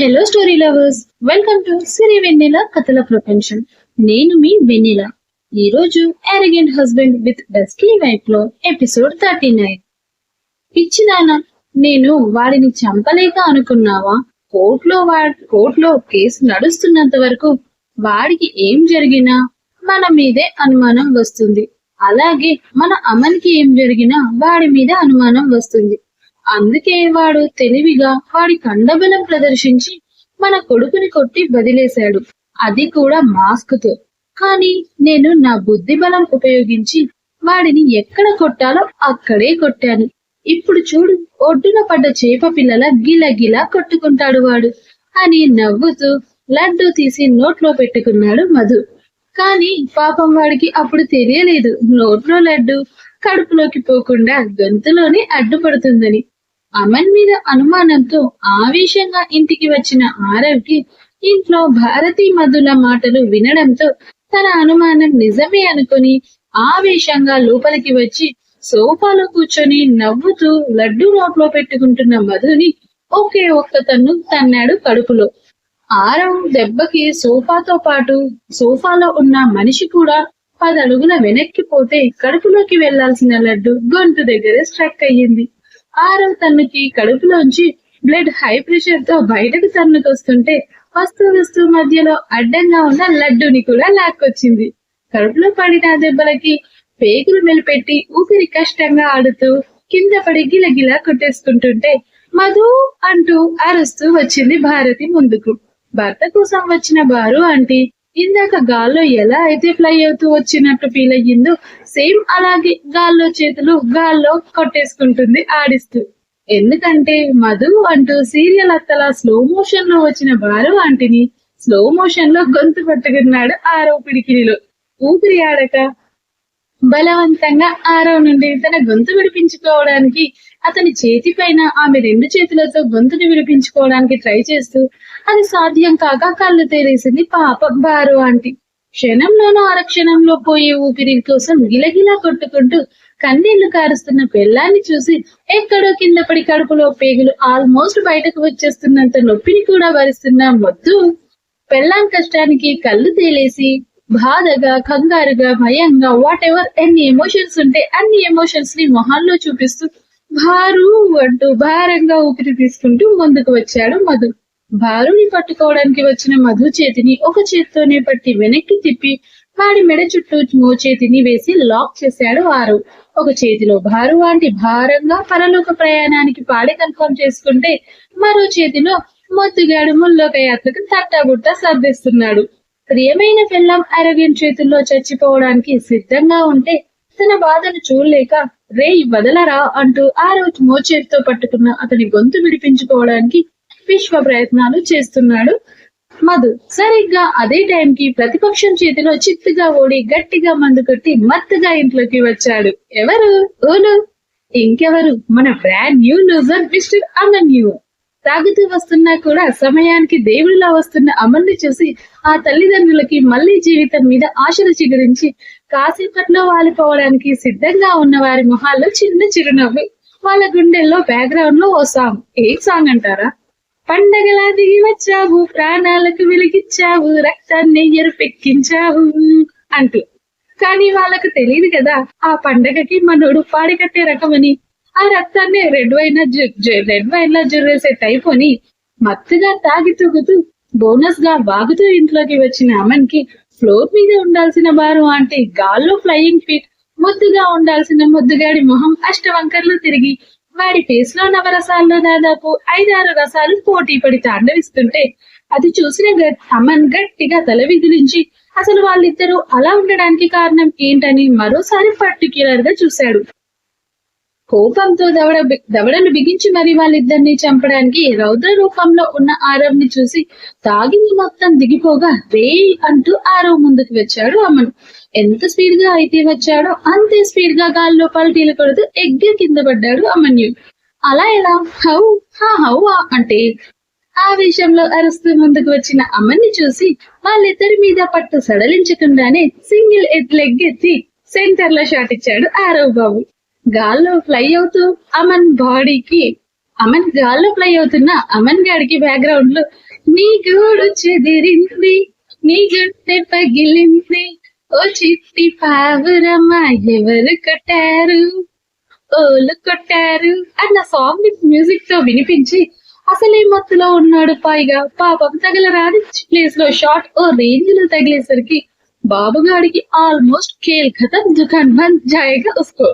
Hello story lovers welcome to Siri Vennela కథల ప్రపంచం నేను మీ వెన్నెల ఈ రోజు ఎరగెంట్ హస్బెండ్ విత్ డస్కీ వైఫ్లో ఎపిసోడ్ థర్టీ నైన్ పిచ్చిదానా నేను వాడిని చంపలేక అనుకున్నావా? కోర్టులో వా కోర్టులో కేసు నడుస్తున్నంత వరకు వాడికి ఏం జరిగినా మన మీదే అనుమానం వస్తుంది. అలాగే మన అమన్కి ఏం జరిగినా వాడి మీద అనుమానం వస్తుంది. అందుకే వాడు తెలివిగా వాడి కండబలం ప్రదర్శించి మన కొడుకుని కొట్టి వదిలేశాడు. అది కూడా మాస్క్తో కానీ నేను నా బుద్ధి బలం ఉపయోగించి వాడిని ఎక్కడ కొట్టాలో అక్కడే కొట్టాను. ఇప్పుడు చూడు ఒడ్డున పడ్డ చేప పిల్లల గిలగిలా కొట్టుకుంటాడు వాడు అని నవ్వుతూ లడ్డు తీసి నోట్లో పెట్టుకున్నాడు మధు. కానీ పాపం వాడికి అప్పుడు తెలియలేదు నోట్లో లడ్డు కడుపులోకి పోకుండా గొంతులోనే అడ్డుపడుతుందని. అమన్ మీద అనుమానంతో ఆవేశంగా ఇంటికి వచ్చిన ఆరవ్కి ఇంట్లో భారతీ మధుల మాటలు వినడంతో తన అనుమానం నిజమే అనుకుని ఆవేశంగా లోపలికి వచ్చి సోఫాలో కూర్చొని నవ్వుతూ లడ్డు నోట్లో పెట్టుకుంటున్న మధుని ఒకే ఒక్క తన్ను తన్నాడు కడుపులో. ఆరవ్ దెబ్బకి సోఫాతో పాటు సోఫాలో ఉన్న మనిషి కూడా పదడుగుల వెనక్కి పోతే కడుపులోకి వెళ్ళాల్సిన లడ్డు గొంతు దగ్గరే స్ట్రక్ అయ్యింది. ఆరవ్ తన్నుకి కడుపులోంచి బ్లడ్ హై ప్రెషర్తో బయటకు తన్నుకొస్తుంటే వస్తూ వస్తూ మధ్యలో అడ్డంగా ఉన్న లడ్డుని కూడా లాక్కొచ్చింది. కడుపులో పడిన దెబ్బలకి పేగులు మెలిపెట్టి ఊపిరి కష్టంగా ఆడుతూ కింద పడి గిలగిలా కొట్టేసుకుంటుంటే మధు అంటూ అరుస్తూ వచ్చింది భారతి ముందుకు. భర్త కోసం వచ్చిన బారు ఆంటీ ఇందాక గాల్లో ఎలా అయితే ఫ్లై అవుతూ వచ్చినట్టు ఫీల్ అయ్యిందో సేమ్ అలాగే గాల్లో చేతులు గాల్లో కొట్టేసుకుంటుంది ఆడిస్తూ. ఎందుకంటే మధు అంటూ సీరియల్ అత్తలా స్లో మోషన్లో వచ్చిన బారు ఆంటీని స్లో మోషన్లో గొంతు పట్టుకున్నాడు ఆరో పిడికిలిలో ఊపిరి ఆడక బలవంతంగా ఆరవ్ నుండి తన గొంతు విడిపించుకోవడానికి అతని చేతి పైన ఆమె రెండు చేతులతో గొంతుని విడిపించుకోవడానికి ట్రై చేస్తూ అది సాధ్యం కాక కళ్ళు తెరేసింది పాప బారు ఆంటీ. క్షణంలోనూ అరక్షణంలో పోయే ఊపిరి కోసం గిలగిలా కొట్టుకుంటూ కన్నీళ్ళు కారుస్తున్న పెళ్ళాన్ని చూసి ఎక్కడో కింద పడి కడుపులో పేగులు ఆల్మోస్ట్ బయటకు వచ్చేస్తున్నంత నొప్పిని కూడా భరిస్తున్న మొద్దు పెళ్ళాం కష్టానికి కళ్ళు తేలేసి బాధగా కంగారుగా భయంగా వాట్ ఎవర్ ఎన్ని ఎమోషన్స్ ఉంటే అన్ని ఎమోషన్స్ని మొహాల్లో చూపిస్తూ భారు అంటూ భారంగా ఊపిరి తీసుకుంటూ ముందుకు వచ్చాడు మధు. భారుని పట్టుకోవడానికి వచ్చిన మధు చేతిని ఒక చేత్తోనే పట్టి వెనక్కి తిప్పి వాడి మెడ చుట్టూ మో చేతిని వేసి లాక్ చేశాడు ఆరు. ఒక చేతిలో భారు వంటి భారంగా పరలోక ప్రయాణానికి పాడి కన్ఫర్మ్ చేసుకుంటే మరో చేతిలో మొద్దుగాడు ముల్లోక యాత్రకు తట్టాబుట్ట సర్దిస్తున్నాడు. ప్రియమైన పిల్లం అరవింద్ చేతుల్లో చచ్చిపోవడానికి సిద్ధంగా ఉంటే తన బాధను చూడలేక రే వదలరా అంటూ ఆ రోజు మోచేతితో పట్టుకున్న అతని గొంతు విడిపించుకోవడానికి విశ్వ ప్రయత్నాలు చేస్తున్నాడు. మధు సరిగ్గా అదే టైంకి ప్రతిపక్షం చేతిలో చిత్తుగా ఓడి గట్టిగా మందు కొట్టి మత్తుగా ఇంట్లోకి వచ్చాడు. ఎవరు? ఓను? ఇంకెవరు? మన బ్రాండ్ న్యూ లూజర్ మిస్టర్ అమన్యూ. తాగుతూ వస్తున్నా కూడా సమయానికి దేవుడిలా వస్తున్న అమన్ని చూసి ఆ తల్లిదండ్రులకి మళ్ళీ జీవితం మీద ఆశలు చిగురించి కాసేపట్లో వాలిపోవడానికి సిద్ధంగా ఉన్న వారి మొహాల్లో చిన్న చిరునవ్వు వాళ్ళ గుండెల్లో బ్యాక్గ్రౌండ్లో ఓ సాంగ్ ఏ సాంగ్ అంటారా? పండగలా దిగి వచ్చావు ప్రాణాలకు వెలిగిచ్చావు రక్తాన్ని ఎరుపెక్కించావు అంటూ. కానీ వాళ్ళకు తెలియదు కదా ఆ పండగకి మనోడు పాడికట్టే రకమని. ఆ రక్తాన్ని రెడ్ వైన్ రెడ్ వైన్ లా జుర్రేసే టైప్ అని మత్తుగా తాగి తూగుతూ బోనస్గా వాగుతూ ఇంట్లోకి వచ్చిన అమన్కి ఫ్లోర్ మీద ఉండాల్సిన బారు అంటే గాల్లో ఫ్లయింగ్ ఫీట్ ముద్దుగా ఉండాల్సిన ముద్దుగాడి మొహం అష్టవంకర్లు తిరిగి వాడి ఫేస్లో నవరసాల్లో దాదాపు ఐదారు రసాలు పోటీ పడి తాండవిస్తుంటే అది చూసిన అమన్ గట్టిగా తల విదిలించి అసలు వాళ్ళిద్దరూ అలా ఉండడానికి కారణం ఏంటని మరోసారి పర్టిక్యులర్గా చూశాడు. కోపంతో దవడ దవడను బిగించి మరి వాళ్ళిద్దరిని చంపడానికి రౌద్ర రూపంలో ఉన్న ఆరవ్ని చూసి తాగింది మొత్తం దిగిపోగా రే అంటూ ఆరవ్ ముందుకు వచ్చాడు అమన్. ఎంత స్పీడ్గా అయితే వచ్చాడో అంతే స్పీడ్గా గాల్లో పల్టీలు కొడుతూ ఎగ్గే కింద పడ్డాడు అమన్యు. అలా ఎలా? హౌ? హా హౌ ఆ? అంటే ఆవేశంలో అరుస్తూ ముందుకు వచ్చిన అమ్మని చూసి వాళ్ళిద్దరి మీద పట్టు సడలించకుండానే సింగిల్ ఎట్ లెగ్ ఎత్తి సెంటర్లో షాట్ ఇచ్చాడు ఆరవ్ బాబు గాల్లో ఫ్లై అవుతూ అమన్ బాడీకి అమన్ గాల్లో ఫ్లై అవుతున్న అమన్ గాడికి బ్యాక్గ్రౌండ్లో నీ గూడు చెదిరింది నీ గుండె పగిలింది. ఓ చిట్టి పావురమ్మ ఎవరు కొట్టారు? ఓలు కొట్టారు అన్న సాంగ్ మ్యూజిక్తో వినిపించి అసలే మత్తులో ఉన్నాడు పైగా. పాపం తగలరాని ప్లేస్లో షార్ట్ ఓ రేంజ్లో తగిలేసరికి బాబుగాడికి ఆల్మోస్ట్ కేల్ ఖతం దుకాన్ బంద్ జాయిగా ఉస్కో.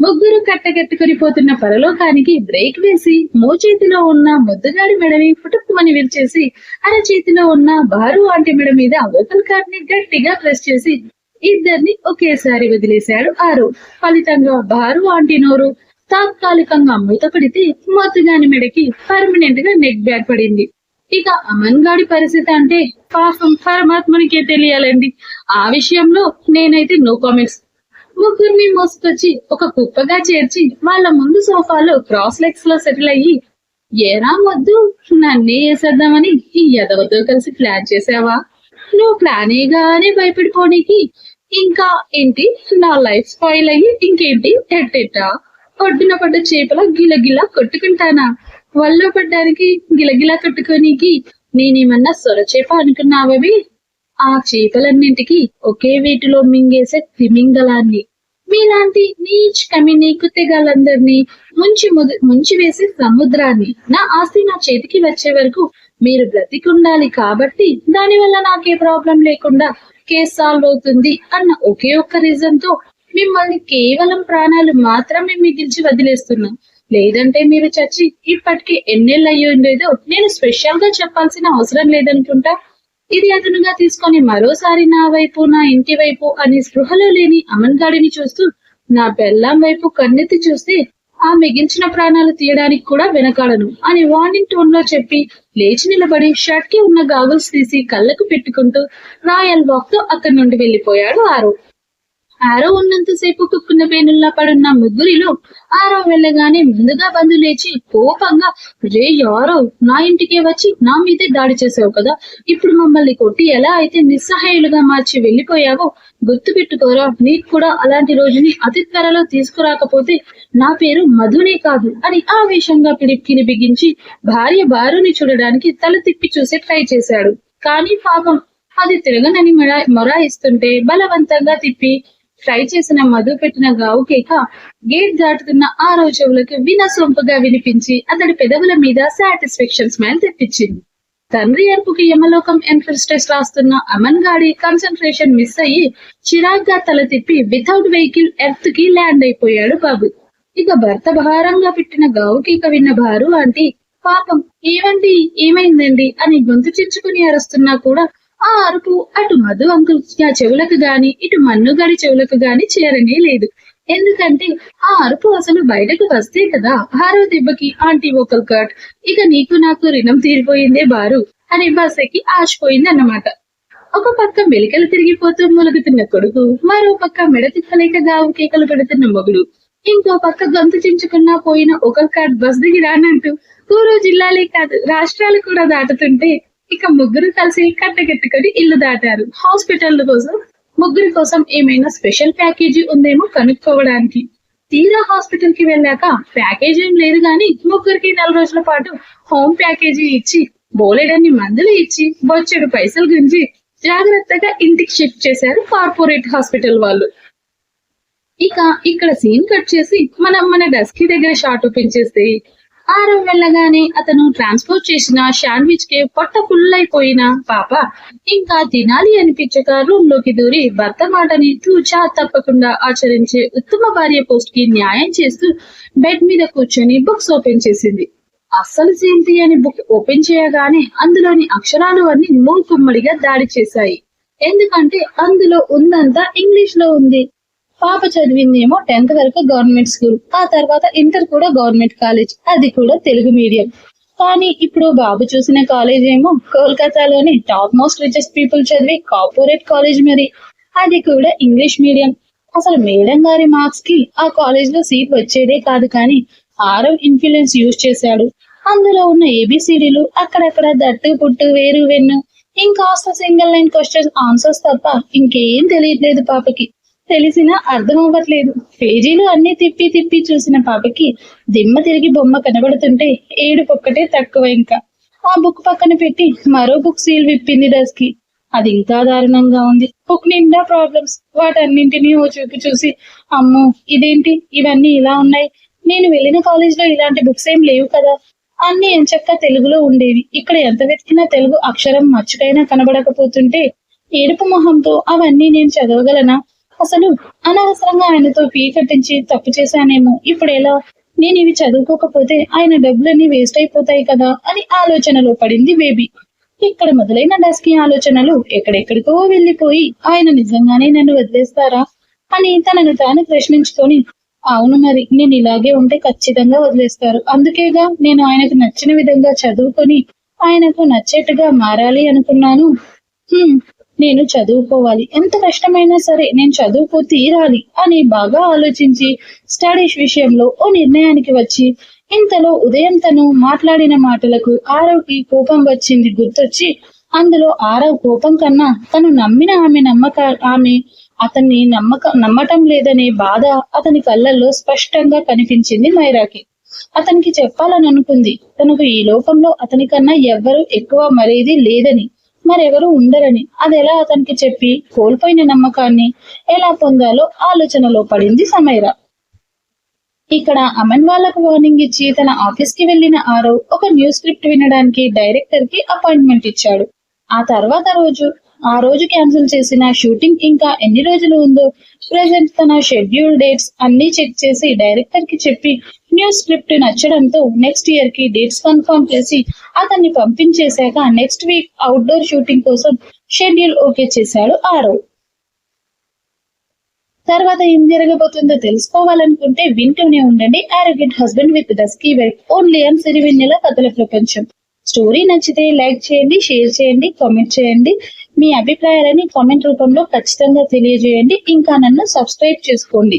ముగ్గురు కట్టగట్టుకుని పోతున్న పరలోకానికి బ్రేక్ వేసి మోచేతిలో ఉన్న ముద్దుగాడి మెడని పుట్టుకుమని విరిచేసి అరచేతిలో ఉన్న బారు ఆంటి మెడ మీద ఓపెన్ కార్డ్ని గట్టిగా ప్రెస్ చేసి ఇద్దరిని ఒకేసారి వదిలేశాడు ఆరు. ఫలితంగా బారు ఆంటి నోరు తాత్కాలికంగా మూతపడితే మొత్తుగాని మెడకి పర్మనెంట్గా నెక్ బ్యాక్ పడింది. ఇక అమన్ గాడి పరిస్థితి అంటే పాపం పరమాత్మనికే తెలియాలండి. ఆ విషయంలో నేనైతే నో కామెంట్స్. ముగ్గురిని మోసుకొచ్చి ఒక కుప్పగా చేర్చి వాళ్ళ ముందు సోఫాలో క్రాస్ లెగ్స్లో సెటిల్ అయ్యి ఏరా వద్దు నన్నే వేసేద్దామని ఈ ఎదవతో కలిసి ప్లాన్ చేసావా? నువ్వు ప్లాన్ గానే భయపడిపోనీకి. ఇంకా ఏంటి? నా లైఫ్ స్పాయిల్ అయ్యి ఇంకేంటి? ఎట్టెట్టా ఒడ్డున పడ్డ చేపల గిలగిలా కొట్టుకుంటానా? వల్ల పడ్డానికి గిలగిలా కొట్టుకోనీకి. నేనేమన్నా సొరచేప అనుకున్నావవి ఆ చేపలన్నింటికి ఒకే వీటిలో మింగేసే తిమింగలాన్ని. మీలాంటి నీచ్ కమిని కుత్తెగాళ్ళందరినీ ముంచి ముంచి వేసే సముద్రాన్ని నా ఆస్తి నా చేతికి వచ్చే వరకు మీరు బ్రతికుండాలి కాబట్టి దానివల్ల నాకే ప్రాబ్లం లేకుండా కేసు సాల్వ్ అవుతుంది అన్న ఒకే ఒక్క రీజన్తో మిమ్మల్ని కేవలం ప్రాణాలు మాత్రమే మిగిల్చి వదిలేస్తున్నా. లేదంటే మీరు చచ్చి ఇప్పటికీ ఎన్నెళ్ళు అయ్యి ఉండేదో నేను స్పెషల్గా చెప్పాల్సిన అవసరం లేదనుకుంటా? ఇది అదనుగా తీసుకొని మరోసారి నా వైపు నా ఇంటి వైపు అని స్పృహలో లేని అమన్ గాడిని చూస్తూ నా బెల్లం వైపు కన్నెత్తి చూస్తే ఆ మిగిల్చిన ప్రాణాలు తీయడానికి కూడా వెనకాడను అని వార్నింగ్ టోన్లో చెప్పి లేచి నిలబడి షర్ట్కి ఉన్న గాగుల్స్ తీసి కళ్ళకు పెట్టుకుంటూ రాయల్ వాక్తో అక్కడి నుండి వెళ్ళిపోయాడు ఆరు. ఆరో ఉన్నంతసేపు కుక్కున్న పేనుల్లా పడున్న ముగ్గురిలో ఆరో వెళ్ళగానే ముందుగా బంధు లేచి కోపంగా రే యారో నా ఇంటికే వచ్చి నా మీదే దాడి చేసావు కదా. ఇప్పుడు మమ్మల్ని కొట్టి ఎలా అయితే నిస్సహాయులుగా మార్చి వెళ్ళిపోయావో గుర్తు పెట్టుకోరా. నీకు కూడా అలాంటి రోజుని అతి త్వరలో తీసుకురాకపోతే నా పేరు మధునే కాదు అని ఆవేశంగా పిడిక్కిని బిగించి భార్య బారుని చూడడానికి తల తిప్పి చూసి ట్రై చేశాడు. కానీ పాపం అది తిరగనని మొరాయిస్తుంటే బలవంతంగా తిప్పి ఫ్రై చేసిన మధు పెట్టిన గావు కేక గేట్ దాటుతున్న ఆ రోజులకు వినసొంపుగా వినిపించి అతడి పెదవుల మీద సాటిస్ఫాక్షన్ స్మైల్ తెప్పించింది. తండ్రి అరుపుకి యమలోకం ఎంట్రన్స్ టెస్ట్ రాస్తున్న అమన్ గాడి కాన్సన్ట్రేషన్ మిస్ అయ్యి చిరాగ్గా తల తిప్పి వితౌట్ వెహికల్ ఎర్త్కి ల్యాండ్ అయిపోయాడు బాబు. ఇక భర్త భారంగా పెట్టిన గావు కేక విన్న భారు ఆంటీ పాపం ఏమండి ఏమైందండి? అని గొంతు చించుకుని అరుస్తున్నా కూడా ఆ అరుపు అటు మధు అంకుల్ చెవులకు గాని ఇటు మన్నుగాడి చెవులకు గాని చేరనే లేదు. ఎందుకంటే ఆ అరుపు అసలు బయటకు వస్తే కదా ఆరో దెబ్బకి ఆంటీ ఒకల్ కట్. ఇక నీకు నాకు రుణం తీరిపోయిందే బారు అని బస్సకి ఆశపోయింది అన్నమాట ఒక పక్క మెలికలు తిరిగిపోతూ మొలుగుతున్న కొడుకు మరో పక్క మెడ తిప్పలేక గావు కేకలు పెడుతున్న మొగుడు. ఇంకో పక్క గొంతు చించుకున్నా పోయిన ఒక కార్డ్ బస్ దిగి రానంటూ ఊరు జిల్లాలే కాదు రాష్ట్రాలు కూడా దాటుతుంటే ఇక ముగ్గురు కలిసి కట్టగట్టుకొని ఇల్లు దాటారు. హాస్పిటల్ కోసం ముగ్గురి కోసం ఏమైనా స్పెషల్ ప్యాకేజీ ఉందేమో కనుక్కోవడానికి. తీరా హాస్పిటల్కి వెళ్ళాక ప్యాకేజీ ఏం లేదు గాని ముగ్గురికి నెల రోజుల పాటు హోమ్ ప్యాకేజీ ఇచ్చి బోలెడన్ని మందులు ఇచ్చి బొచ్చెడు పైసలు గురించి జాగ్రత్తగా ఇంటికి షిఫ్ట్ చేశారు కార్పొరేట్ హాస్పిటల్ వాళ్ళు. ఇక ఇక్కడ సీన్ కట్ చేసి మనం మన డస్కీ దగ్గర షార్ట్ ఓపెన్ చేస్తే ఆరం వెళ్ళగానే అతను ట్రాన్స్పోర్ట్ చేసిన శాండ్విచ్కి పొట్ట ఫుల్ అయిపోయిన పాప ఇంకా తినాలి అనిపించక రూమ్లోకి దూరి భర్త మాటని తూచా తప్పకుండా ఆచరించే ఉత్తమ భార్య పోస్ట్కి న్యాయం చేస్తూ బెడ్ మీద కూర్చొని బుక్స్ ఓపెన్ చేసింది. అస్సలు సేంతి అని బుక్ ఓపెన్ చేయగానే అందులోని అక్షరాలు అన్ని మూకుమ్మడిగా దాడి చేశాయి. ఎందుకంటే అందులో ఉందంతా ఇంగ్లీష్లో ఉంది. పాప చదివిందేమో టెన్త్ వరకు గవర్నమెంట్ స్కూల్ ఆ తర్వాత ఇంటర్ కూడా గవర్నమెంట్ కాలేజ్ అది కూడా తెలుగు మీడియం. కానీ ఇప్పుడు బాబు చూసిన కాలేజ్ ఏమో కోల్కతాలోని టాప్ మోస్ట్ రిచెస్ట్ పీపుల్ చదివి కార్పొరేట్ కాలేజ్ మరి. అది కూడా ఇంగ్లీష్ మీడియం. అసలు మేడం గారి మార్క్స్కి ఆ కాలేజ్లో సీట్ వచ్చేదే కాదు కానీ ఆరవ్ ఇన్ఫ్లుయెన్స్ యూజ్ చేశాడు. అందులో ఉన్న ఏబిసిడీలు అక్కడక్కడ దట్టు పుట్టు వేరు వెన్ను ఇంకాస్త సింగిల్ లైన్ క్వశ్చన్ ఆన్సర్స్ తప్ప ఇంకేం తెలియట్లేదు పాపకి. తెలిసినా అర్థం అవ్వట్లేదు. పేజీలు అన్ని తిప్పి తిప్పి చూసిన పాపకి దిమ్మ తిరిగి బొమ్మ కనబడుతుంటే ఏడుపొక్కటే తక్కువ ఇంకా. ఆ బుక్ పక్కన పెట్టి మరో బుక్ సీల్ విప్పింది డస్కి. అది ఇంకా దారుణంగా ఉంది. బుక్ నిండా ప్రాబ్లమ్స్. వాటన్నింటినీ ఓ చూపి చూసి అమ్మో ఇదేంటి? ఇవన్నీ ఇలా ఉన్నాయి. నేను వెళ్ళిన కాలేజ్లో ఇలాంటి బుక్స్ ఏం లేవు కదా. అన్ని ఎంచక్క తెలుగులో ఉండేవి. ఇక్కడ ఎంత వెతికినా తెలుగు అక్షరం మచ్చుకైనా కనబడకపోతుంటే ఏడుపు మొహంతో అవన్నీ నేను చదవగలనా? అసలు అనవసరంగా ఆయనతో ఫీ కట్టించి తప్పు చేశానేమో. ఇప్పుడు ఎలా? నేను ఇవి చదువుకోకపోతే ఆయన డబ్బులన్నీ వేస్ట్ అయిపోతాయి కదా అని ఆలోచనలో పడింది బేబీ. ఇక్కడ మొదలైన డస్కి ఆలోచనలు ఎక్కడెక్కడికో వెళ్ళిపోయి ఆయన నిజంగానే నన్ను వదిలేస్తారా అని తనను తాను ప్రశ్నించుకొని అవును మరి నేను ఇలాగే ఉంటే ఖచ్చితంగా వదిలేస్తారు. అందుకేగా నేను ఆయనకు నచ్చిన విధంగా చదువుకొని ఆయనకు నచ్చేట్టుగా మారాలి అనుకున్నాను. నేను చదువుకోవాలి. ఎంత కష్టమైనా సరే నేను చదువుకో తీరాలి అని బాగా ఆలోచించి స్టడీస్ విషయంలో ఓ నిర్ణయానికి వచ్చి ఇంతలో ఉదయం తను మాట్లాడిన మాటలకు ఆరవ్కి కోపం వచ్చింది గుర్తొచ్చి అందులో ఆరవ్ కోపం కన్నా తను నమ్మిన ఆమె నమ్మక ఆమె అతన్ని నమ్మక నమ్మటం లేదనే బాధ అతని కళ్ళల్లో స్పష్టంగా కనిపించింది మైరాకి. అతనికి చెప్పాలని అనుకుంది తనకు ఈ లోకంలో అతని కన్నా ఎవ్వరూ ఎక్కువ మరేది లేదని. మరెవరు ఉండరని. అది ఎలా అతనికి చెప్పి కోల్పోయిన నమ్మకాన్ని ఎలా పొందాలో ఆలోచనలో పడింది సమైరా. ఇక్కడ అమన్ వాళ్ళకు వార్నింగ్ ఇచ్చి తన ఆఫీస్కి వెళ్ళిన ఆరవ్ ఒక న్యూస్ స్క్రిప్ట్ వినడానికి డైరెక్టర్కి అపాయింట్మెంట్ ఇచ్చాడు. ఆ తర్వాత రోజు ఆ రోజు క్యాన్సిల్ చేసిన షూటింగ్ ఇంకా ఎన్ని రోజులు ఉందో ప్రజెంట్ తన షెడ్యూల్ డేట్స్ అన్ని చెక్ చేసి డైరెక్టర్కి చెప్పి న్యూస్ స్క్రిప్ట్ నచ్చడంతో నెక్స్ట్ ఇయర్కి డేట్స్ కన్ఫర్మ్ చేసి అతన్ని పంపించేశాక నెక్స్ట్ వీక్ అవుట్డోర్ షూటింగ్ కోసం షెడ్యూల్ ఓకే చేశాడు ఆరవ్ తర్వాత ఏం జరగబోతుందో తెలుసుకోవాలనుకుంటే వింటూనే ఉండండి arrogant husband with dusky wife only and Sirivennela కథల ప్రపంచం స్టోరీ నచ్చితే లైక్ చేయండి షేర్ చేయండి కామెంట్ చేయండి. మీ అభిప్రాయాలని కామెంట్ రూపంలో ఖచ్చితంగా తెలియజేయండి. ఇంకా నన్ను సబ్స్క్రైబ్ చేసుకోండి.